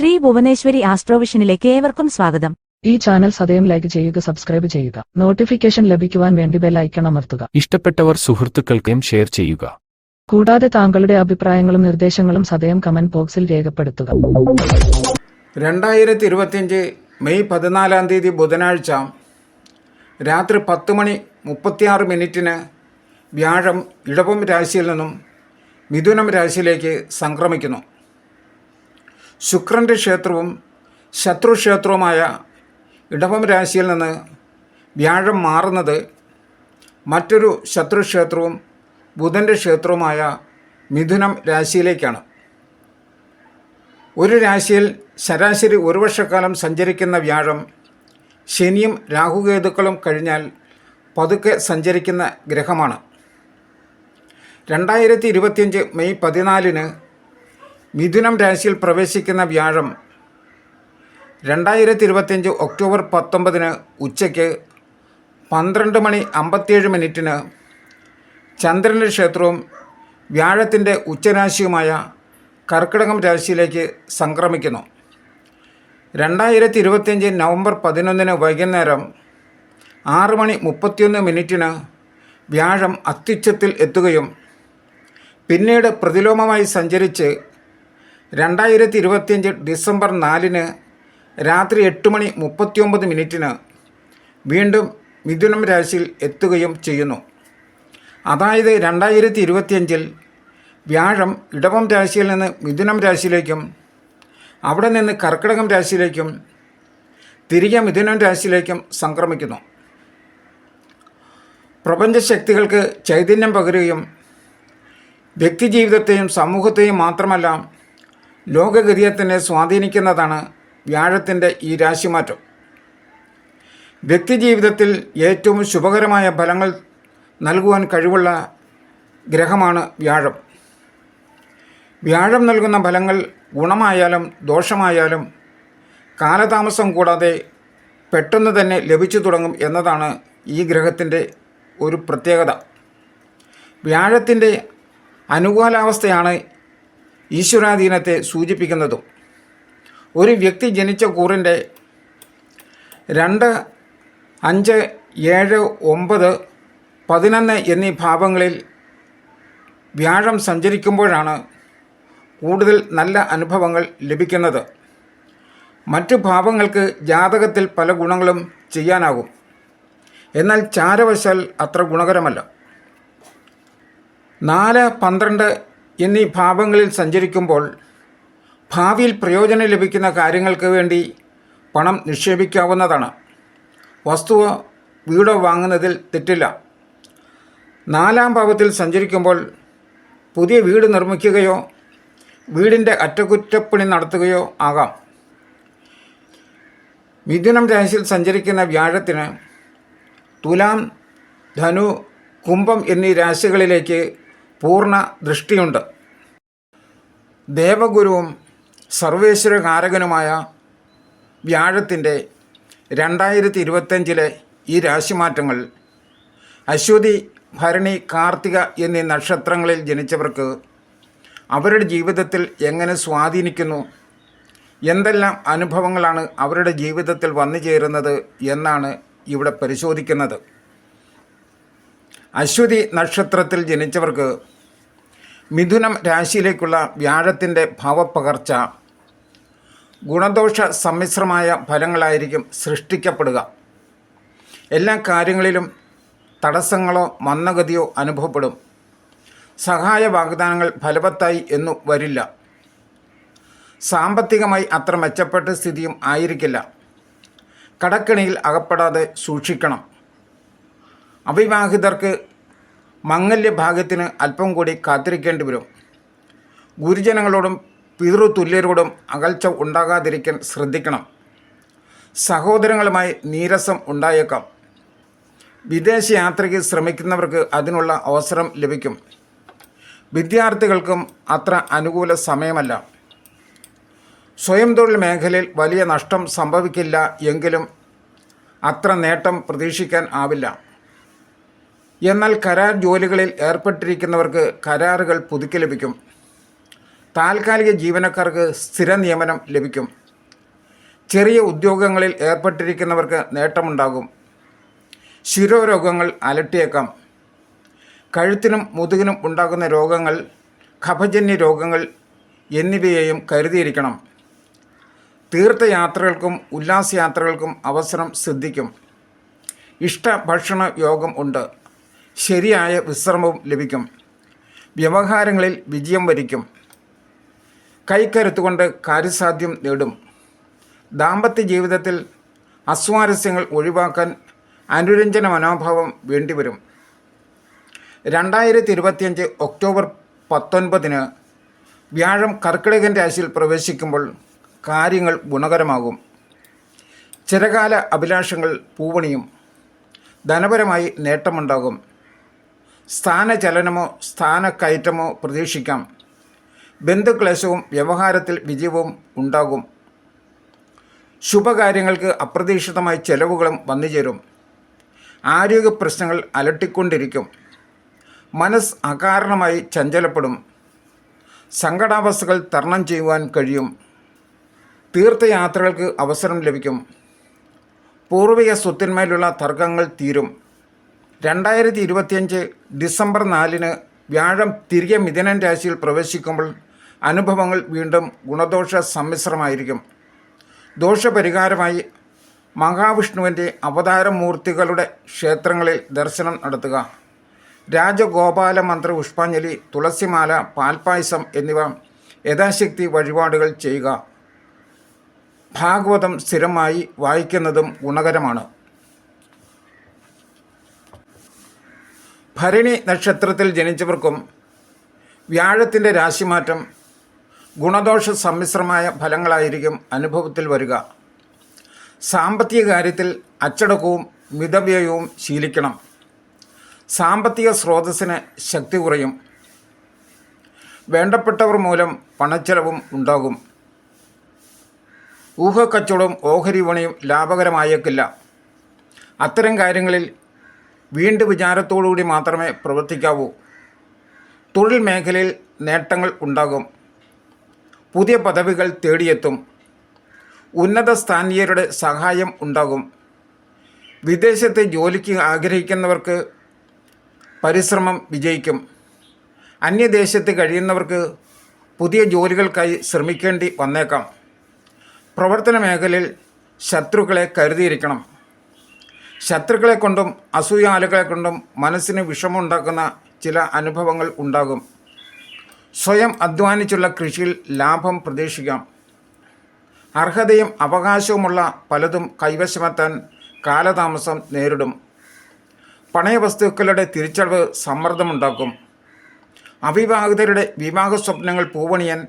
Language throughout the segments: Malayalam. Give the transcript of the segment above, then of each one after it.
ശ്രീ ഭുവനേശ്വരി ആസ്ട്രോവിഷനിലേക്ക് ഏവർക്കും സ്വാഗതം. ഈ ചാനൽ സദയം ലൈക്ക് ചെയ്യുക സബ്സ്ക്രൈബ് ചെയ്യുക. നോട്ടിഫിക്കേഷൻ ലഭിക്കുവാൻ വേണ്ടി ബെൽ ഐക്കൺ അമർത്തുക. ഇഷ്ടപ്പെട്ടവർ സുഹൃത്തുക്കൾക്കും ഷെയർ ചെയ്യുക. കൂടാതെ താങ്കളുടെ അഭിപ്രായങ്ങളും നിർദ്ദേശങ്ങളും സദയം കമന്റ് ബോക്സിൽ രേഖപ്പെടുത്തുക. രണ്ടായിരത്തി ഇരുപത്തിയഞ്ച് മെയ് പതിനാലാം തീയതി ബുധനാഴ്ച രാത്രി പത്ത് മണി മുപ്പത്തിയാറ് മിനിറ്റിന് വ്യാഴം ഇടവം രാശിയിൽ നിന്നും മിഥുനം രാശിയിലേക്ക് സംക്രമിക്കുന്നു. ശുക്രന്റെ ക്ഷേത്രവും ശത്രുക്ഷേത്രവുമായ ഇടവം രാശിയിൽ നിന്ന് വ്യാഴം മാറുന്നത് മറ്റൊരു ശത്രുക്ഷേത്രവും ബുധന്റെ ക്ഷേത്രവുമായ മിഥുനം രാശിയിലേക്കാണ്. ഒരു രാശിയിൽ ശരാശരി ഒരു വർഷക്കാലം സഞ്ചരിക്കുന്ന വ്യാഴം ശനിയും രാഹുകേതുക്കളും കഴിഞ്ഞാൽ പതുക്കെ സഞ്ചരിക്കുന്ന ഗ്രഹമാണ്. രണ്ടായിരത്തി ഇരുപത്തിയഞ്ച് മെയ് പതിനാലിന് മിഥുനം രാശിയിൽ പ്രവേശിക്കുന്ന വ്യാഴം രണ്ടായിരത്തി ഇരുപത്തിയഞ്ച് ഒക്ടോബർ പത്തൊമ്പതിന് ഉച്ചയ്ക്ക് പന്ത്രണ്ട് മണി അമ്പത്തിയേഴ് മിനിറ്റിന് ചന്ദ്രന്റെ ക്ഷേത്രവും വ്യാഴത്തിന്റെ ഉച്ചരാശിയുമായ കർക്കിടകം രാശിയിലേക്ക് സംക്രമിക്കുന്നു. രണ്ടായിരത്തി ഇരുപത്തിയഞ്ച് നവംബർ പതിനൊന്നിന് വൈകുന്നേരം ആറ് മണി മുപ്പത്തിയൊന്ന് മിനിറ്റിന് വ്യാഴം അത്യുച്ചത്തിൽ എത്തുകയും പിന്നീട് പ്രതിലോമമായി സഞ്ചരിച്ച് രണ്ടായിരത്തി ഇരുപത്തിയഞ്ച് ഡിസംബർ നാലിന് രാത്രി എട്ട് മണി മുപ്പത്തിയൊമ്പത് മിനിറ്റിന് വീണ്ടും മിഥുനം രാശിയിൽ എത്തുകയും ചെയ്യുന്നു. അതായത് രണ്ടായിരത്തി ഇരുപത്തിയഞ്ചിൽ വ്യാഴം ഇടവം രാശിയിൽ നിന്ന് മിഥുനം രാശിയിലേക്കും അവിടെ നിന്ന് കർക്കിടകം രാശിയിലേക്കും തിരികെ മിഥുനം രാശിയിലേക്കും സംക്രമിക്കുന്നു. പ്രപഞ്ചശക്തികൾക്ക് ചൈതന്യം പകരുകയും വ്യക്തിജീവിതത്തെയും സമൂഹത്തെയും മാത്രമല്ല ലോകഗതിയെ തന്നെ സ്വാധീനിക്കുന്നതാണ് വ്യാഴത്തിന്റെ ഈ രാശിമാറ്റം. വ്യക്തിജീവിതത്തിൽ ഏറ്റവും ശുഭകരമായ ഫലങ്ങൾ നൽകുവാൻ കഴിവുള്ള ഗ്രഹമാണ് വ്യാഴം. വ്യാഴം നൽകുന്ന ഫലങ്ങൾ ഗുണമായാലും ദോഷമായാലും കാലതാമസം കൂടാതെ പെട്ടെന്ന് തന്നെ ലഭിച്ചു തുടങ്ങും എന്നതാണ് ഈ ഗ്രഹത്തിന്റെ ഒരു പ്രത്യേകത. വ്യാഴത്തിന്റെ അനുകൂലാവസ്ഥയാണ് ഈശ്വരാധീനത്തെ സൂചിപ്പിക്കുന്നതും. ഒരു വ്യക്തി ജനിച്ച കൂറിന്റെ രണ്ട് അഞ്ച് ഏഴ് ഒമ്പത് പതിനൊന്ന് എന്നീ ഭാവങ്ങളിൽ വ്യാഴം സഞ്ചരിക്കുമ്പോഴാണ് കൂടുതൽ നല്ല അനുഭവങ്ങൾ ലഭിക്കുന്നത്. മറ്റു ഭാവങ്ങൾക്ക് ജാതകത്തിൽ പല ഗുണങ്ങളും ചെയ്യാനാകും. എന്നാൽ ചാരവശാൽ അത്ര ഗുണകരമല്ല. നാല് പന്ത്രണ്ട് എന്നീ ഭാവങ്ങളിൽ സഞ്ചരിക്കുമ്പോൾ ഭാവിയിൽ പ്രയോജനം ലഭിക്കുന്ന കാര്യങ്ങൾക്ക് വേണ്ടി പണം നിക്ഷേപിക്കാവുന്നതാണ്. വസ്തുവോ വീടോ വാങ്ങുന്നതിൽ തെറ്റില്ല. നാലാം ഭാവത്തിൽ സഞ്ചരിക്കുമ്പോൾ പുതിയ വീട് നിർമ്മിക്കുകയോ വീടിന്റെ അറ്റകുറ്റപ്പണി നടത്തുകയോ ആകാം. മിഥുനം രാശിയിൽ സഞ്ചരിക്കുന്ന വ്യാഴത്തിന് തുലാം ധനു കുംഭം എന്നീ രാശികളിലേക്ക് പൂർണ ദൃഷ്ടിയുണ്ട്. ദേവഗുരുവും സർവേശ്വരകാരകനുമായ വ്യാഴത്തിന്റെ രണ്ടായിരത്തി ഇരുപത്തഞ്ചിലെ ഈ രാശിമാറ്റങ്ങൾ അശ്വതി ഭരണി കാർത്തിക എന്നീ നക്ഷത്രങ്ങളിൽ ജനിച്ചവർക്ക് അവരുടെ ജീവിതത്തിൽ എങ്ങനെ സ്വാധീനിക്കുന്നു എന്തെല്ലാം അനുഭവങ്ങളാണ് അവരുടെ ജീവിതത്തിൽ വന്നു ചേരുന്നത് എന്നാണ് ഇവിടെ പരിശോധിക്കുന്നത്. അശ്വതി നക്ഷത്രത്തിൽ ജനിച്ചവർക്ക് മിഥുനം രാശിയിലേക്കുള്ള വ്യാഴത്തിന്റെ ഭാവപ്പകർച്ച ഗുണദോഷ സമ്മിശ്രമായ ഫലങ്ങളായിരിക്കും സൃഷ്ടിക്കപ്പെടുക. എല്ലാ കാര്യങ്ങളിലും തടസ്സങ്ങളോ മന്ദഗതിയോ അനുഭവപ്പെടും. സഹായ വാഗ്ദാനങ്ങൾ ഫലവത്തായി എന്നു വരില്ല. സാമ്പത്തികമായി അത്ര മെച്ചപ്പെട്ട സ്ഥിതിയും ആയിരിക്കില്ല. കടക്കിണിയിൽ അകപ്പെടാതെ സൂക്ഷിക്കണം. അവിവാഹിതർക്ക് മംഗല്യഭാഗ്യത്തിന് അല്പം കൂടി കാത്തിരിക്കേണ്ടി വരും. ഗുരുജനങ്ങളോടും പിതൃതുല്യരോടും അകൽച്ച ഉണ്ടാകാതിരിക്കാൻ ശ്രദ്ധിക്കണം. സഹോദരങ്ങളുമായി നീരസം ഉണ്ടായേക്കാം. വിദേശ യാത്രയ്ക്ക് ശ്രമിക്കുന്നവർക്ക് അതിനുള്ള അവസരം ലഭിക്കും. വിദ്യാർത്ഥികൾക്കും അത്ര അനുകൂല സമയമല്ല. സ്വയം തൊഴിൽ മേഖലയിൽ വലിയ നഷ്ടം സംഭവിക്കില്ല എങ്കിലും അത്ര നേട്ടം പ്രതീക്ഷിക്കാൻ ആവില്ല. എന്നാൽ കരാർ ജോലികളിൽ ഏർപ്പെട്ടിരിക്കുന്നവർക്ക് കരാറുകൾ പുതുക്കി ലഭിക്കും. താൽക്കാലിക ജീവനക്കാർക്ക് സ്ഥിര നിയമനം ലഭിക്കും. ചെറിയ ഉദ്യോഗങ്ങളിൽ ഏർപ്പെട്ടിരിക്കുന്നവർക്ക് നേട്ടമുണ്ടാകും. ശിരോരോഗങ്ങൾ അലട്ടിയേക്കാം. കഴുത്തിനും മുതുകിനും ഉണ്ടാകുന്ന രോഗങ്ങൾ കഫജന്യ രോഗങ്ങൾ എന്നിവയെയും കരുതിയിരിക്കണം. തീർത്ഥയാത്രകൾക്കും ഉല്ലാസയാത്രകൾക്കും അവസരം സിദ്ധിക്കും. ഇഷ്ട ഭക്ഷണ യോഗം ഉണ്ട്. ശരിയായ വിശ്രമവും ലഭിക്കും. വ്യവഹാരങ്ങളിൽ വിജയം വരിക്കും. കൈക്കരുത്തുകൊണ്ട് കാര്യസാധ്യം നേടും. ദാമ്പത്യ ജീവിതത്തിൽ അസ്വാരസ്യങ്ങൾ ഒഴിവാക്കാൻ അനുരഞ്ജന മനോഭാവം വേണ്ടിവരും. രണ്ടായിരത്തി ഇരുപത്തിയഞ്ച് ഒക്ടോബർ പത്തൊൻപതിന് വ്യാഴം കർക്കിടകൻ രാശിയിൽ പ്രവേശിക്കുമ്പോൾ കാര്യങ്ങൾ ഗുണകരമാകും. ചിരകാല അഭിലാഷങ്ങൾ പൂവണിയും ധനപരമായി നേട്ടമുണ്ടാകും. സ്ഥാനചലനമോ സ്ഥാനക്കയറ്റമോ പ്രതീക്ഷിക്കാം. ബന്ധുക്ലേശവും വ്യവഹാരത്തിൽ വിജയവും ഉണ്ടാകും. ശുഭകാര്യങ്ങൾക്ക് അപ്രതീക്ഷിതമായ ചെലവുകളും വന്നുചേരും. ആരോഗ്യ പ്രശ്നങ്ങൾ അലട്ടിക്കൊണ്ടിരിക്കും. മനസ്സ് അകാരണമായി ചഞ്ചലപ്പെടും. സങ്കടാവസ്ഥകൾ തരണം ചെയ്യുവാൻ കഴിയും. തീർത്ഥയാത്രകൾക്ക് അവസരം ലഭിക്കും. പൂർവിക സ്വത്തിന്മേലുള്ള തർക്കങ്ങൾ തീരും. രണ്ടായിരത്തി ഇരുപത്തിയഞ്ച് ഡിസംബർ നാലിന് വ്യാഴം തിരികെ മിഥുനൻ രാശിയിൽ പ്രവേശിക്കുമ്പോൾ അനുഭവങ്ങൾ വീണ്ടും ഗുണദോഷ സമ്മിശ്രമായിരിക്കും. ദോഷപരിഹാരമായി മഹാവിഷ്ണുവിന്റെ അവതാരമൂർത്തികളുടെ ക്ഷേത്രങ്ങളിൽ ദർശനം നടത്തുക. രാജഗോപാല മന്ത്ര പുഷ്പാഞ്ജലി തുളസിമാല പാൽപായസം എന്നിവ യഥാശക്തി വഴിപാടുകൾ ചെയ്യുക. ഭാഗവതം സ്ഥിരമായി വായിക്കുന്നതും ഗുണകരമാണ്. ഭരണി നക്ഷത്രത്തിൽ ജനിച്ചവർക്കും വ്യാഴത്തിന്റെ രാശിമാറ്റം ഗുണദോഷ സമ്മിശ്രമായ ഫലങ്ങളായിരിക്കും അനുഭവത്തിൽ വരിക. സാമ്പത്തിക കാര്യത്തിൽ അച്ചടക്കവും മിതവ്യയവും ശീലിക്കണം. സാമ്പത്തിക സ്രോതസ്സിന് ശക്തി കുറയും. വേണ്ടപ്പെട്ടവർ മൂലം പണച്ചെലവും ഉണ്ടാകും. ഊഹക്കച്ചവടവും ഓഹരി വിപണിയും ലാഭകരമായേക്കില്ല. അത്തരം കാര്യങ്ങളിൽ വീണ്ടും വിചാരത്തോടുകൂടി മാത്രമേ പ്രവർത്തിക്കാവൂ. തൊഴിൽ മേഖലയിൽ നേട്ടങ്ങൾ ഉണ്ടാകും. പുതിയ പദവികൾ തേടിയെത്തും. ഉന്നത സ്ഥാനീയരുടെ സഹായം ഉണ്ടാകും. വിദേശത്ത് ജോലിക്ക് ആഗ്രഹിക്കുന്നവർക്ക് പരിശ്രമം വിജയിക്കും. അന്യദേശത്ത് കഴിയുന്നവർക്ക് പുതിയ ജോലികൾക്കായി ശ്രമിക്കേണ്ടി വന്നേക്കാം. പ്രവർത്തന മേഖലയിൽ ശത്രുക്കളെ കരുതിയിരിക്കണം. ശത്രുക്കളെ കൊണ്ടും അസൂയാലുകളെ കൊണ്ടും മനസ്സിന് വിഷമമുണ്ടാക്കുന്ന ചില അനുഭവങ്ങൾ ഉണ്ടാകും. സ്വയം അധ്വാനിച്ചുള്ള കൃഷിയിൽ ലാഭം പ്രതീക്ഷിക്കാം. അർഹതയും അവകാശവുമുള്ള പലതും കൈവശമെത്താൻ കാലതാമസം നേരിടും. പണയവസ്തുക്കളുടെ തിരിച്ചടവ് സമ്മർദ്ദമുണ്ടാക്കും. അവിവാഹിതരുടെ വിവാഹ സ്വപ്നങ്ങൾ പൂവണിയാൻ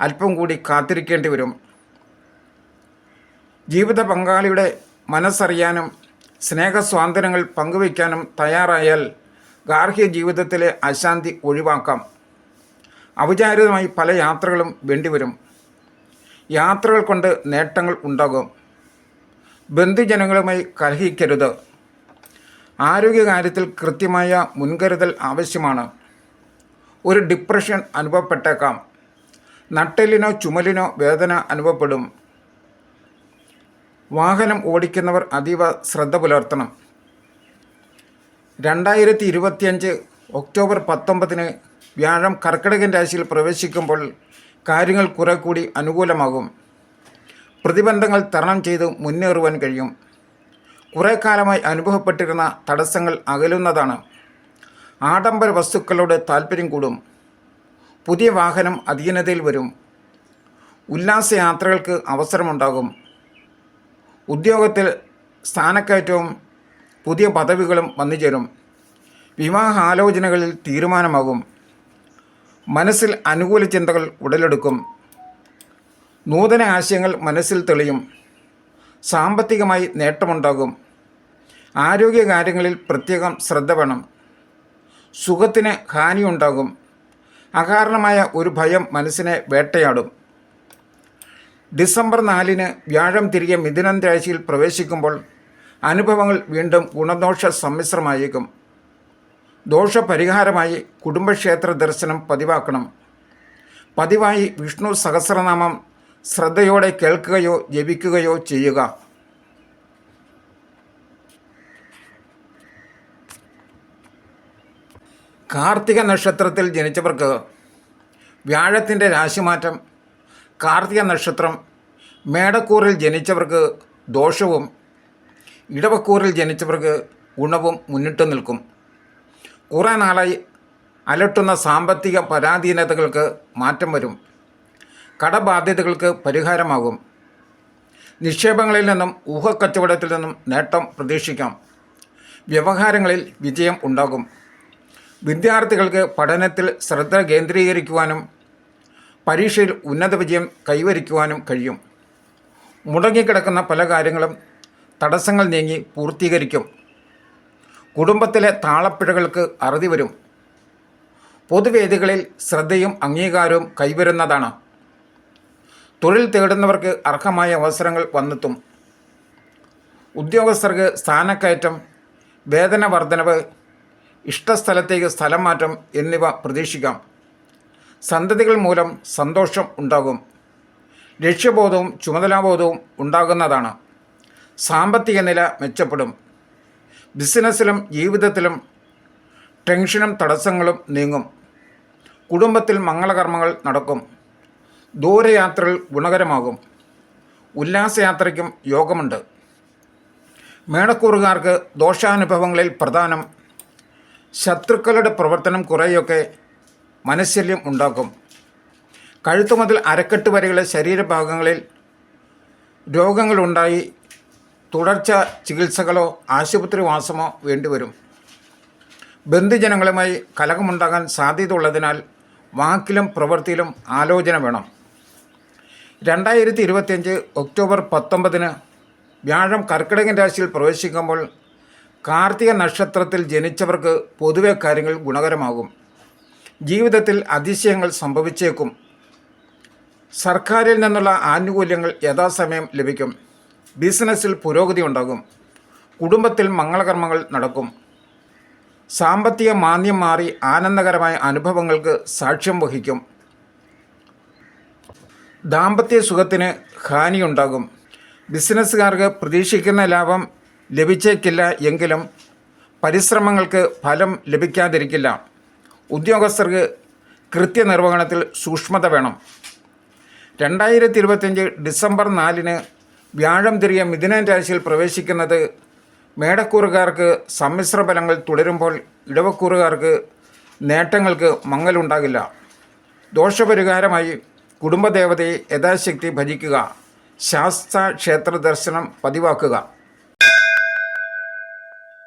അല്പം കൂടി കാത്തിരിക്കേണ്ടി വരും. ജീവിത പങ്കാളിയുടെ മനസ്സറിയാനും സ്നേഹസ്വാതന്ത്ര്യങ്ങൾ പങ്കുവയ്ക്കാനും തയ്യാറായാൽ ഗാർഹിക ജീവിതത്തിലെ അശാന്തി ഒഴിവാക്കാം. ഔചാരിതമായി പല യാത്രകളും വേണ്ടിവരും. യാത്രകൾ കൊണ്ട് നേട്ടങ്ങൾ ഉണ്ടാകും. ബന്ധുജനങ്ങളുമായി കലഹിക്കരുത്. ആരോഗ്യകാര്യത്തിൽ കൃത്യമായ മുൻകരുതൽ ആവശ്യമാണ്. ഒരു ഡിപ്രഷൻ അനുഭവപ്പെട്ടേക്കാം. നട്ടലിനോ ചുമലിനോ വേദന അനുഭവപ്പെടും. വാഹനം ഓടിക്കുന്നവർ അതീവ ശ്രദ്ധ പുലർത്തണം. രണ്ടായിരത്തി ഇരുപത്തിയഞ്ച് ഒക്ടോബർ പത്തൊമ്പതിന് വ്യാഴം കർക്കിടകൻ രാശിയിൽ പ്രവേശിക്കുമ്പോൾ കാര്യങ്ങൾ കുറെ കൂടി അനുകൂലമാകും. പ്രതിബന്ധങ്ങൾ തരണം ചെയ്ത് മുന്നേറുവാൻ കഴിയും. കുറേ കാലമായി അനുഭവപ്പെട്ടിരുന്ന തടസ്സങ്ങൾ അകലുന്നതാണ്. ആഡംബര വസ്തുക്കളോട് താല്പര്യം കൂടും. പുതിയ വാഹനം അധീനതയിൽ വരും. ഉല്ലാസയാത്രകൾക്ക് അവസരമുണ്ടാകും. ഉദ്യോഗത്തിൽ സ്ഥാനക്കയറ്റവും പുതിയ പദവികളും വന്നു ചേരും വിവാഹാലോചനകളിൽ തീരുമാനമാകും. മനസ്സിൽ അനുകൂല ചിന്തകൾ ഉടലെടുക്കും. നൂതന ആശയങ്ങൾ മനസ്സിൽ തെളിയും. സാമ്പത്തികമായി നേട്ടമുണ്ടാകും. ആരോഗ്യകാര്യങ്ങളിൽ പ്രത്യേകം ശ്രദ്ധ വേണം. സുഖത്തിന് ഹാനിയുണ്ടാകും. അകാരണമായ ഒരു ഭയം മനസ്സിനെ വേട്ടയാടും. ഡിസംബർ നാലിന് വ്യാഴം തിരികെ മിഥുനം രാശിയിൽ പ്രവേശിക്കുമ്പോൾ അനുഭവങ്ങൾ വീണ്ടും ഗുണദോഷ സമ്മിശ്രമായേക്കും. ദോഷപരിഹാരമായി കുടുംബക്ഷേത്ര ദർശനം പതിവാക്കണം. പതിവായി വിഷ്ണു സഹസ്രനാമം ശ്രദ്ധയോടെ കേൾക്കുകയോ ജപിക്കുകയോ ചെയ്യുക. കാർത്തിക നക്ഷത്രത്തിൽ ജനിച്ചവർക്ക് വ്യാഴത്തിന്റെ രാശിമാറ്റം കാർത്തിക നക്ഷത്രം മേടക്കൂറിൽ ജനിച്ചവർക്ക് ദോഷവും ഇടവക്കൂറിൽ ജനിച്ചവർക്ക് ഗുണവും മുന്നിട്ട് നിൽക്കും. കുറേ നാളായി അലട്ടുന്ന സാമ്പത്തിക പരാധീനതകൾക്ക് മാറ്റം വരും. കടബാധ്യതകൾക്ക് പരിഹാരമാകും. നിക്ഷേപങ്ങളിൽ നിന്നും ഊഹക്കച്ചവടത്തിൽ നിന്നും നേട്ടം പ്രതീക്ഷിക്കാം. വ്യവഹാരങ്ങളിൽ വിജയം ഉണ്ടാകും. വിദ്യാർത്ഥികൾക്ക് പഠനത്തിൽ ശ്രദ്ധ കേന്ദ്രീകരിക്കുവാനും പരീക്ഷയിൽ ഉന്നത വിജയം കൈവരിക്കുവാനും കഴിയും. മുടങ്ങിക്കിടക്കുന്ന പല കാര്യങ്ങളും തടസ്സങ്ങൾ നീങ്ങി പൂർത്തീകരിക്കും. കുടുംബത്തിലെ താളപ്പിഴകൾക്ക് അറുതി വരും. പൊതുവേദികളിൽ ശ്രദ്ധയും അംഗീകാരവും കൈവരുന്നതാണ്. തൊഴിൽ തേടുന്നവർക്ക് അർഹമായ അവസരങ്ങൾ വന്നെത്തും. ഉദ്യോഗസ്ഥർക്ക് സ്ഥാനക്കയറ്റം വേതന വർധനവ് ഇഷ്ടസ്ഥലത്തേക്ക് സ്ഥലം മാറ്റം എന്നിവ പ്രതീക്ഷിക്കാം. സന്തതികൾ മൂലം സന്തോഷം ഉണ്ടാകും. ലക്ഷ്യബോധവും ചുമതലാബോധവും ഉണ്ടാകുന്നതാണ്. സാമ്പത്തിക നില മെച്ചപ്പെടും. ബിസിനസ്സിലും ജീവിതത്തിലും ടെൻഷനും തടസ്സങ്ങളും നീങ്ങും. കുടുംബത്തിൽ മംഗളകർമ്മങ്ങൾ നടക്കും. ദൂരയാത്രകൾ ഗുണകരമാകും. ഉല്ലാസയാത്രയ്ക്കും യോഗമുണ്ട്. മേടക്കൂറുകാർക്ക് ദോഷാനുഭവങ്ങളിൽ പ്രധാനം. ശത്രുക്കളുടെ പ്രവർത്തനം കുറേയൊക്കെ മനശല്യം ഉണ്ടാക്കും. കഴുത്തു മുതൽ അരക്കെട്ട് വരെയുള്ള ശരീരഭാഗങ്ങളിൽ രോഗങ്ങളുണ്ടായി തുടർച്ച ചികിത്സകളോ ആശുപത്രി വാസമോ വേണ്ടിവരും. ബന്ധുജനങ്ങളുമായി കലഹമുണ്ടാകാൻ സാധ്യതയുള്ളതിനാൽ വാക്കിലും പ്രവൃത്തിയിലും ആലോചന വേണം. രണ്ടായിരത്തി ഇരുപത്തിയഞ്ച് ഒക്ടോബർ പത്തൊമ്പതിന് വ്യാഴം കർക്കിടകൻ രാശിയിൽ പ്രവേശിക്കുമ്പോൾ കാർത്തിക നക്ഷത്രത്തിൽ ജനിച്ചവർക്ക് പൊതുവെ കാര്യങ്ങൾ ഗുണകരമാകും. ജീവിതത്തിൽ അതിശയങ്ങൾ സംഭവിച്ചേക്കും. സർക്കാരിൽ നിന്നുള്ള ആനുകൂല്യങ്ങൾ യഥാസമയം ലഭിക്കും. ബിസിനസ്സിൽ പുരോഗതി ഉണ്ടാകും. കുടുംബത്തിൽ മംഗളകർമ്മങ്ങൾ നടക്കും. സാമ്പത്തിക മാന്യം മാറി ആനന്ദകരമായ അനുഭവങ്ങൾക്ക് സാക്ഷ്യം വഹിക്കും. ദാമ്പത്യ സുഖത്തിന് ഹാനിയുണ്ടാകും. ബിസിനസ്സുകാർക്ക് പ്രതീക്ഷിക്കുന്ന ലാഭം ലഭിച്ചേക്കില്ല എങ്കിലും പരിശ്രമങ്ങൾക്ക് ഫലം ലഭിക്കാതിരിക്കില്ല. ഉദ്യോഗസ്ഥർക്ക് കൃത്യനിർവഹണത്തിൽ സൂക്ഷ്മത വേണം. രണ്ടായിരത്തി ഇരുപത്തിയഞ്ച് ഡിസംബർ നാലിന് വ്യാഴം തിരിയ മിഥുനൻ രാശിയിൽ പ്രവേശിക്കുന്നത് മേടക്കൂറുകാർക്ക് സമ്മിശ്ര ഫലങ്ങൾ തുടരുമ്പോൾ ഇടവക്കൂറുകാർക്ക് നേട്ടങ്ങൾക്ക് മങ്ങലുണ്ടാകില്ല. ദോഷപരിഹാരമായി കുടുംബദേവതയെ യഥാശക്തി ഭജിക്കുക. ശാസ്ത്ര ക്ഷേത്ര ദർശനം പതിവാക്കുക.